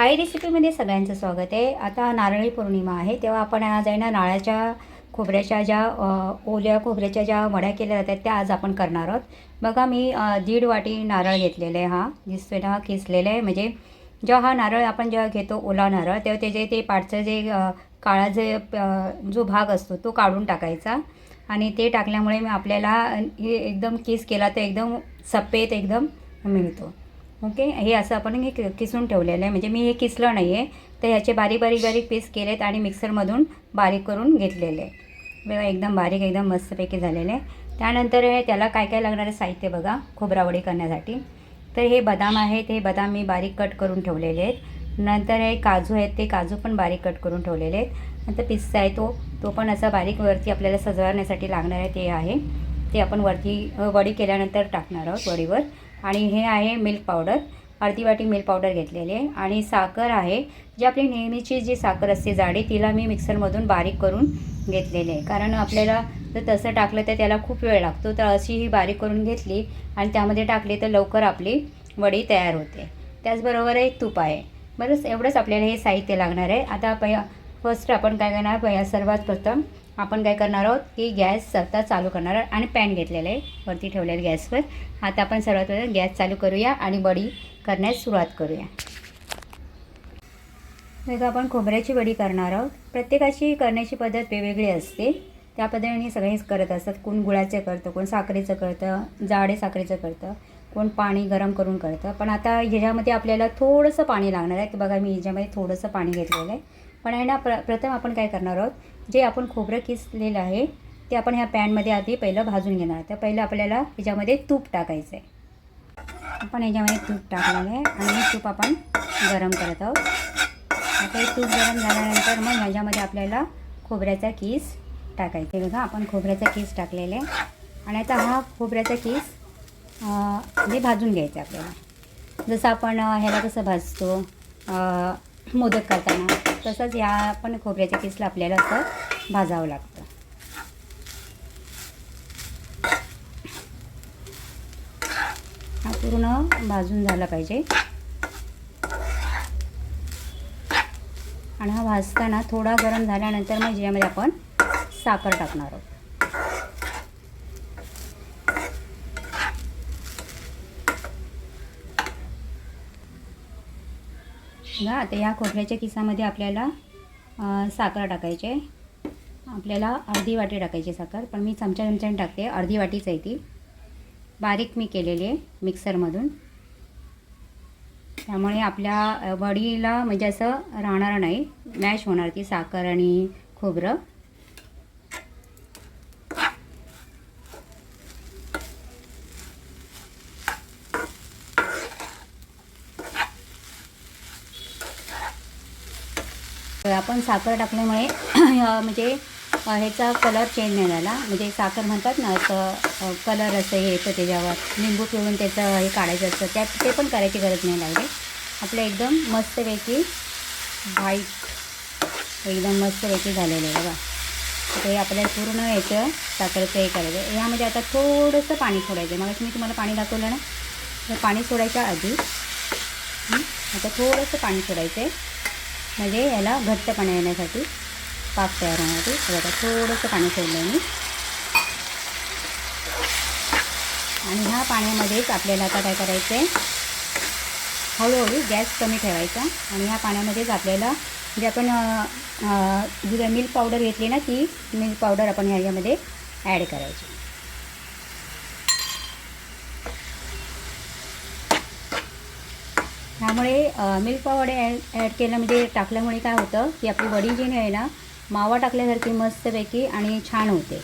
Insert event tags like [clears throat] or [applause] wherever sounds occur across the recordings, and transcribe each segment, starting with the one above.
आई रेसिपीमध्ये सगळ्यांचं स्वागत आहे. आता नारळी पौर्णिमा आहे तेव्हा आपण आज आहे ना नारळाच्या खोबऱ्याच्या ज्या ओल्या खोबऱ्याच्या ज्या वड्या केल्या जातात त्या आज आपण करणार आहोत. बघा मी दीड वाटी नारळ घेतलेला आहे हा दिसतोय ना हा किसलेला आहे. म्हणजे जेव्हा हा नारळ आपण जेव्हा घेतो ओला नारळ तेव्हा त्याचे ते पाठचं जे काळा जे जो भाग असतो तो काढून टाकायचा. आणि ते टाकल्यामुळे मी आपल्याला हे एकदम किस केला तर एकदम सफेद एकदम मिळतो. ओके? हे असं आपण हे किसून ठेवलेलं आहे. म्हणजे मी हे किसलं नाही आहे तर ह्याचे बारीक बारीक बारीक पीस केलेत आणि मिक्सरमधून बारीक करून घेतलेले आहे बघा एकदम बारीक एकदम मस्तपैकी झालेले आहे त्यानंतर हे त्याला काय काय लागणारे साहित्य बघा खोबरावडी करण्यासाठी. तर हे बदाम आहेत. हे बदाम मी बारीक कट करून ठेवलेले आहेत. नंतर हे काजू आहेत. ते काजू पण बारीक कट करून ठेवलेले आहेत. नंतर पिस्ता आहे तो. तो पण असा बारीक वरती आपल्याला सजवण्यासाठी लागणार आहे. ते आहे. ते आपण वरती वडी केल्यानंतर टाकणार आहोत वडीवर. आणि हे आहे मिल्क पावडर अर्धी वाटी मिल्क पावडर घेतलेली. आहे आणि साखर आहे. जी आपली नेहमीची जी साखर असते जाडी तिला मी मिक्सरमधून बारीक करून घेतलेली आहे. कारण आपल्याला जर तसं टाकलं तर त्याला खूप वेळ लागतो. तर अशी ही बारीक करून घेतली आणि त्यामध्ये टाकली तर लवकर आपली वडी तयार होते. त्याचबरोबर एक तूप आहे. बरंच एवढंच आपल्याला हे साहित्य लागणार आहे. आता पहि फर्स्ट आपण काय करणार? सर्वात प्रथम आपण काय करणार आहोत? की गॅस आता चालू करणार आहोत आणि पॅन घेतलेलं आहे. वरती ठेवलेलं गॅसवर. आता आपण सर्वात प्रथम गॅस चालू करूया आणि बडी करण्यास सुरुवात करूया. मग आपण खोबऱ्याची वडी करणार आहोत. प्रत्येकाची करण्याची पद्धत वेगवेगळी असते. त्या पद्धतीने सगळेच करत असतात. कोण गुळाचं करतं कोण साखरेचं करतं जाडे साखरेचं करतं कोण पाणी गरम करून करतं. पण आता ह्याच्यामध्ये आपल्याला थोडंसं पाणी लागणार आहे. तर बघा मी ह्याच्यामध्ये थोडंसं पाणी घेतलेलं आहे. पण आहे ना प्र प्रथम आपण काय करणार आहोत जे आपण खोबरं किसलेलं आहे ते आपण ह्या पॅनमध्ये आधी पहिलं भाजून घेणार तर पहिलं आपल्याला ह्याच्यामध्ये तूप टाकायचं आहे. आपण ह्याच्यामध्ये तूप टाकलेलं आहे आणि तूप आपण गरम करत आहोत. आता हे तूप गरम झाल्यानंतर मग ह्याच्यामध्ये आपल्याला खोबऱ्याचा किस टाकायचा आहे. बघा आपण खोबऱ्याचा किस टाकलेला आहे. आणि आता हा खोबऱ्याचा किस अं, म्हणजे भाजून घ्यायचा आहे आपल्याला. जसं आपण ह्याला कसं भाजतो मोदक करताना तसंच या पण खोबऱ्याच्या किसला आपल्याला असं भाजावं लागतं. हा पूर्ण भाजून झाला पाहिजे. आणि हा भाजताना थोडा गरम झाल्यानंतर मग ज्यामध्ये आपण साखर टाकणार आहोत. बघा आता या खोबऱ्याच्या किसामध्ये आपल्याला साखर टाकायची. आहे आपल्याला अर्धी वाटी टाकायची साखर पण मी चमचा चमच्याने टाकते. अर्धी वाटीच आहे ती. बारीक मी केलेली आहे मिक्सरमधून. त्यामुळे आपल्या वडीला म्हणजे असं राहणार नाही. मॅश होणार ती साखर आणि खोबरं तर आपण साखर टाकल्यामुळे [clears throat] म्हणजे ह्याचा कलर चेंज नाही झाला. म्हणजे साखर म्हणतात ना असं कलर असं हे येतं त्याच्यावर. लिंबू पिळून त्याचं हे काढायचं असतं. त्यात ते पण करायची गरज नाही लागली आपलं एकदम मस्तपैकी व्हाईट एकदम मस्तपैकी झालेलं आहे बघा. ते हे आपल्याला पूर्ण याचं साखरेचं हे करायचं आहे. ह्यामध्ये आता थोडंसं पाणी सोडायचं आहे. मग मी तुम्हाला पाणी दाखवलं ना? तर पाणी सोडायच्या आधी आता थोडंसं पाणी सोडायचं आहे. म्हणजे याला घट्टपणा येण्यासाठी पाक तयार होण्यासाठी. आता थोडंसं पाणी सोडलं आहे मी. आणि ह्या पाण्यामध्येच आपल्याला आता काय करायचं आहे हळूहळू गॅस कमी ठेवायचा. आणि ह्या पाण्यामध्येच आपल्याला जे आपण जी मिल्क पावडर घेतली ना ती मिल्क पावडर आपण ह्याच्यामध्ये ॲड करायची. ह्यामुळे मिल्क पावडे ॲड ॲड केलं म्हणजे टाकल्यामुळे काय होतं की आपली वडी जी आहे ना मावा टाकल्यासारखी मस्तपैकी आणि छान होते.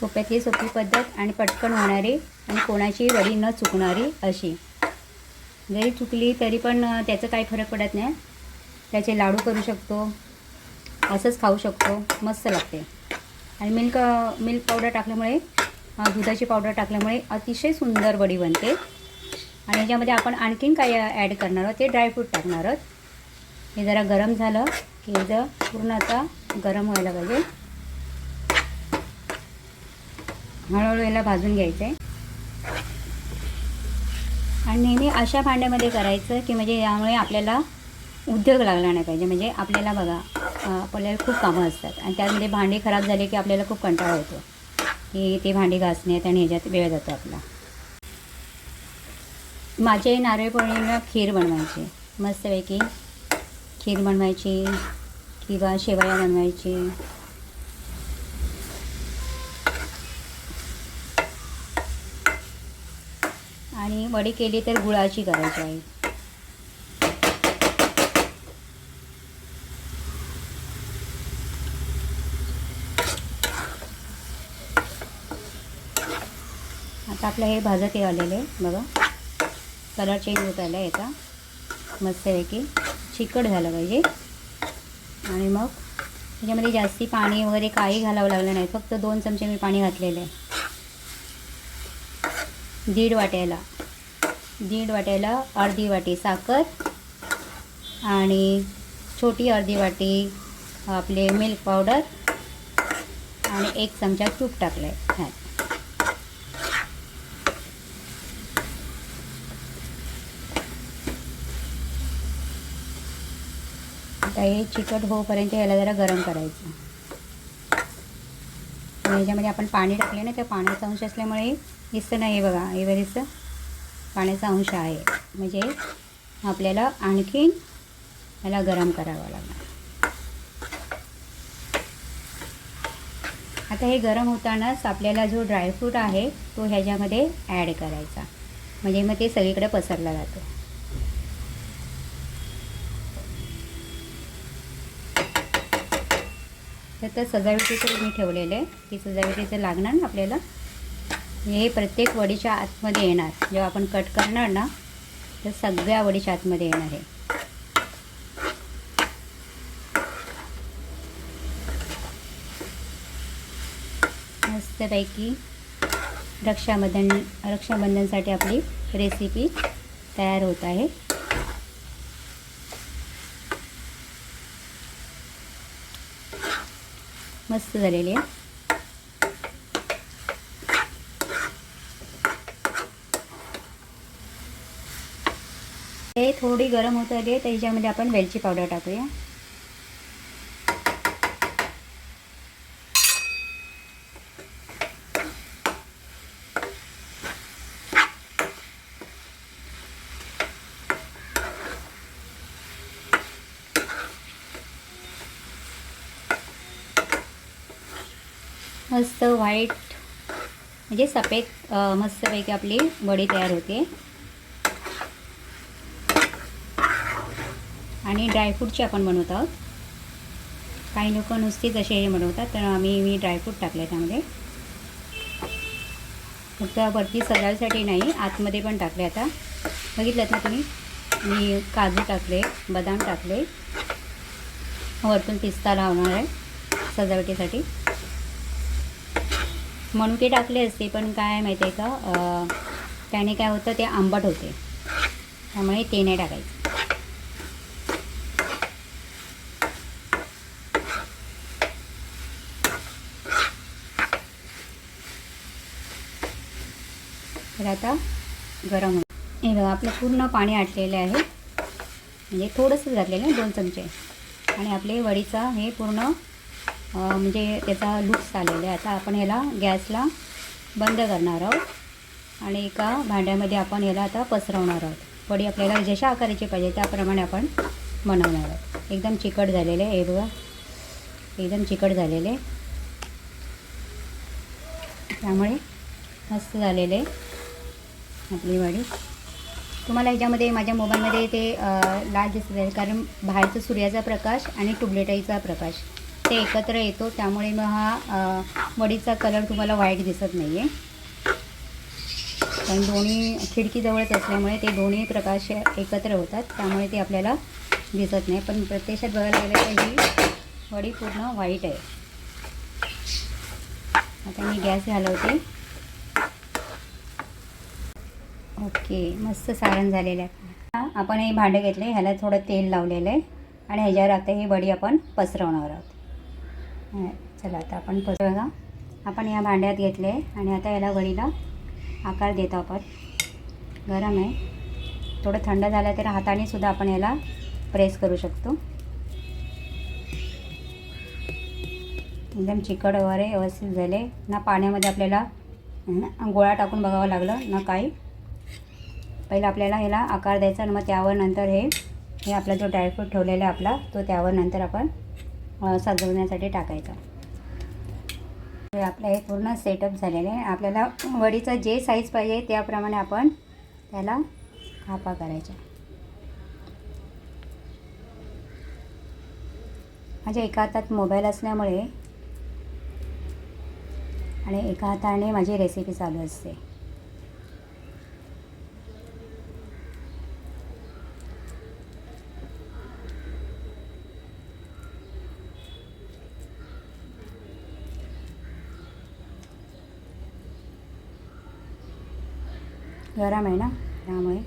सोप्यातली सोपी पद्धत आणि पटकन होणारी आणि कोणाची वडी न चुकणारी अशी. जरी चुकली तरी पण त्याचं काही फरक पडत नाही. त्याचे लाडू करू शकतो असंच खाऊ शकतो मस्त लागते. आणि मिल्क मिल्क पावडर टाकल्यामुळे दुधाची पावडर टाकल्यामुळे अतिशय सुंदर वडी बनते. आणि याच्यामध्ये आपण आणखीन काय ॲड करणार आहोत ते ड्रायफ्रूट टाकणार आहोत. हे जरा गरम झालं की जर पूर्ण आता गरम व्हायला पाहिजे. हळूहळू याला भाजून घ्यायचं. आहे आणि नेहमी अशा भांड्यामध्ये करायचं की म्हणजे यामुळे आपल्याला उद्योग लागला नाही पाहिजे. म्हणजे आपल्याला बघा आपल्याला खूप कामं असतात. आणि त्यामध्ये भांडी खराब झाली की आपल्याला खूप कंटाळा येतो. की ते भांडी घासण्यात आणि ह्याच्यात वेळ जातो आपला. माझे नारळ पौर्णिमेला खीर बनवायची. मस्तपैकी खीर बनवायची किंवा शेवया बनवायची. आणि वडी केली तर गुळाची करायची आहे आपलं हे भाजत हे आलेलं आहे बघा. कलर चेंज होत आला आहे याचा मस्तपैकी चिकट झालं पाहिजे. आणि मग त्याच्यामध्ये जास्ती पाणी वगैरे काही घालावं लागलं नाही. फक्त दोन चमचे मी पाणी घातलेलं आहे. दीड वाट्याला. दीड वाट्याला अर्धी वाटी साखर आणि छोटी अर्धी वाटी आपले मिल्क पावडर आणि एक चमचा तूप टाकलं आहे आता हे चिकट होईपर्यंत याला जरा गरम करायचं. आणि याच्यामध्ये आपण पाणी टाकले ना त्या पाण्याचा अंश असल्यामुळे दिसतं नाही बघा हे बरेचसं पाण्याचा अंश आहे. म्हणजे आपल्याला आणखीन याला गरम करावं लागणार. आता हे गरम होतानाच आपल्याला जो ड्रायफ्रूट आहे तो ह्याच्यामध्ये ॲड करायचा. म्हणजे मग ते सगळीकडे पसरला जातो. तर त्या सजावटीचं मी ठेवलेलं आहे की सजावटीचं लागणार ना आपल्याला? हे प्रत्येक वडीच्या आतमध्ये येणार. जेव्हा आपण कट करणार ना तर सगळ्या वडीच्या आतमध्ये येणार आहे मस्तपैकी रक्षाबंधन रक्षाबंधनसाठी आपली रेसिपी तयार होत आहे. मस्त झालेली आहे. हे थोडी गरम होत आली आहे त्याच्यामध्ये आपण वेलची पावडर टाकूया. मस्त व्हाईट म्हणजे सफेद मस्तपैकी आपली वडी तयार होते. आणि ड्रायफ्रूटची आपण बनवत आहोत. काही लोक नुसतीच असे हे बनवतात तर आम्ही मी ड्रायफ्रूट टाकले त्यामध्ये. फक्त वरती सजावसाठी नाही आतमध्ये पण टाकले आता. बघितलं ना तुम्ही? मी काजू टाकले बदाम टाकले. वरतून पिस्ता लावणार आहे सजावटीसाठी. मनुके टाकले असते पण काय माहिती आहे का त्याने काय होतं ते आंबट होते. त्यामुळे ते नाही टाकायचं. तर आता गरम हो हे बघा आपलं पूर्ण पाणी आटलेलं आहे. म्हणजे थोडंसं घातलेलं आहे दोन चमचे. आणि आपले वडीचा हे पूर्ण म्हणजे त्याचा लुक्स आलेला आहे. आता आपण ह्याला गॅसला बंद करणार आहोत. आणि एका भांड्यामध्ये आपण ह्याला आता पसरवणार आहोत. वडी आपल्याला जशा आकाराची पाहिजे त्याप्रमाणे आपण बनवणार आहोत. एकदम चिकट झालेले आहे. हे बघा. एकदम चिकट झालेले त्यामुळे मस्त झालेले आहे आपली वडी तुम्हाला ह्याच्यामध्ये माझ्या मोबाईलमध्ये ते लाल दिसत आहे. कारण बाहेरचा सूर्याचा प्रकाश आणि टुबलेटाईचा प्रकाश. ते एकत्र येतो त्यामुळे मग हा मडीचा वडीचा कलर तुम्हाला व्हाईट दिसत नाही आहे कारण दोन्ही खिडकीजवळच असल्यामुळे ते दोन्ही प्रकाश एकत्र होतात त्यामुळे ते आपल्याला दिसत नाही. पण प्रत्यक्षात बघायला गेलं तर ही वडी पूर्ण व्हाईट आहे. आता मी गॅस घालवते. ओके मस्त सारण झालेलं आहे. आपण हे भांडं घेतलं आहे ह्याला थोडं तेल लावलेलं आहे. आणि ह्याच्यावर आता ही वडी आपण पसरवणार आहोत. चला आता आपण पस बघा आपण या भांड्यात घेतले आणि आता याला वडीला आकार देतो आपण. गरम आहे. थोडं थंड झालं तर हाताने सुद्धा आपण याला प्रेस करू शकतो. एकदम चिकट वगैरे व्यवस्थित झाले. ना पाण्यामध्ये आपल्याला गोळा टाकून बघावं लागलं ना काही. पहिलं आपल्याला ह्याला आकार द्यायचा आणि मग त्यावर नंतर हे हे आपला जो ड्रायफ्रूट ठेवलेला आहे आपला तो त्यावर नंतर आपण सजवण्यासाठी टाकायचा. हे आपलं हे पूर्ण सेटअप झालेलं आहे. आपल्याला वडीचं जे साईज पाहिजे त्याप्रमाणे आपण त्याला खापा करायच्या माझ्या एका हातात मोबाईल असल्यामुळे आणि एका हाताने माझी रेसिपी चालू असते. गरम आहे ना त्यामुळे.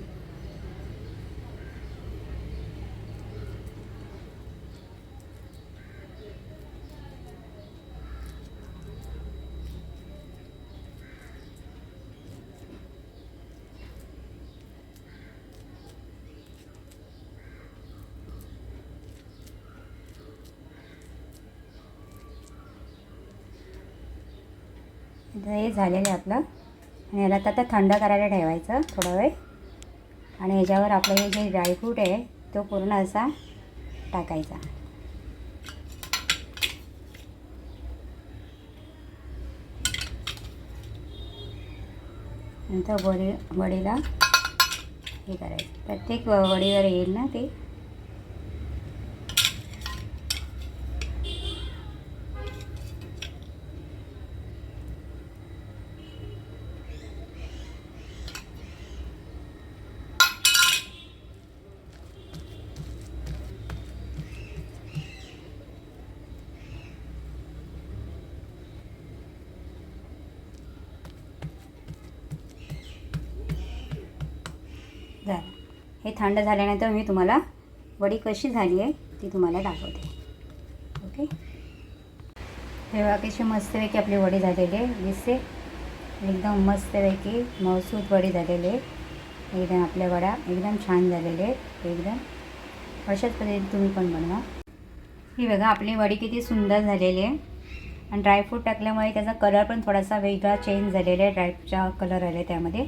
हे झालेलं आहे आपलं. आणि याला आता थंड करायला ठेवायचं थोडा वेळ. आणि ह्याच्यावर आपलं हे जे ड्रायफ्रूट आहे तो पूर्ण असा टाकायचा. नंतर वडी वडीला हे करायचं. प्रत्येक वडीवर येईल ना ते? हे थंड झाल्यानंतर मी तुम्हाला वडी कशी झाली आहे ती तुम्हाला दाखवते. ओके हे बघा कशी मस्तपैकी आपली वडी झालेली आहे. दिसते? एकदम मस्तपैकी मौसूद वडी झालेली आहे. एकदम आपल्या वड्या एकदम छान झालेले आहेत. एकदम. अशाच पद्धतीने तुम्ही पण बनवा. ही बघा आपली वडी किती सुंदर झालेली आहे. आणि ड्रायफ्रूट टाकल्यामुळे त्याचा कलर पण थोडासा वेगळा चेंज झालेला आहे. ड्रायफ्रूटचा कलर आला आहे त्यामध्ये.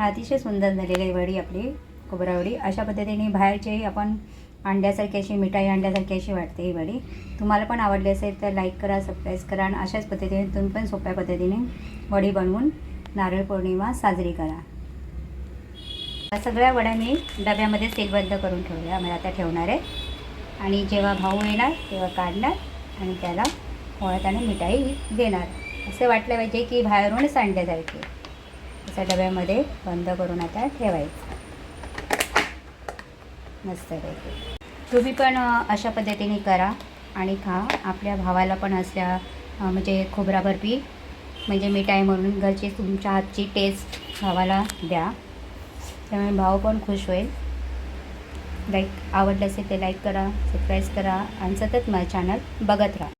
अतिशय सुंदर झालेली आहे वडी आपली. खोबरावडी. अशा पद्धतीने बाहेरचेही आपण अंड्यासारखी अशी मिठाई अंड्यासारखी अशी वाटते ही वडी. तुम्हाला पण आवडली असेल तर लाईक करा सबस्क्राईब करा आणि अशाच पद्धतीने तुम्ही पण सोप्या पद्धतीने वडी बनवून नारळ पौर्णिमा साजरी करा. या सगळ्या वड्या मी डब्यामध्ये सीलबद्ध करून ठेवल्या. आम्ही आता ठेवणार आहे. आणि जेव्हा भाऊ येणार तेव्हा काढणार आणि त्याला पोळ्यात आणि मिठाई देणार. असं वाटलं पाहिजे की बाहेरूनच आणल्यासारखे असं डब्यामध्ये बंद करून आता ठेवायचं. मस्तपैकी तुम्ही पण अशा पद्धतीने करा आणि खा. आपल्या भावाला पण असल्या म्हणजे खोबरा बर्फी म्हणजे मिठाई म्हणून घरची तुमच्या हातची टेस्ट भावाला द्या. त्यामुळे भाव पण खुश होईल. लाईक आवडलं असेल ते लाईक करा सबस्क्राईब करा आणि सतत माझं चॅनल बघत राहा.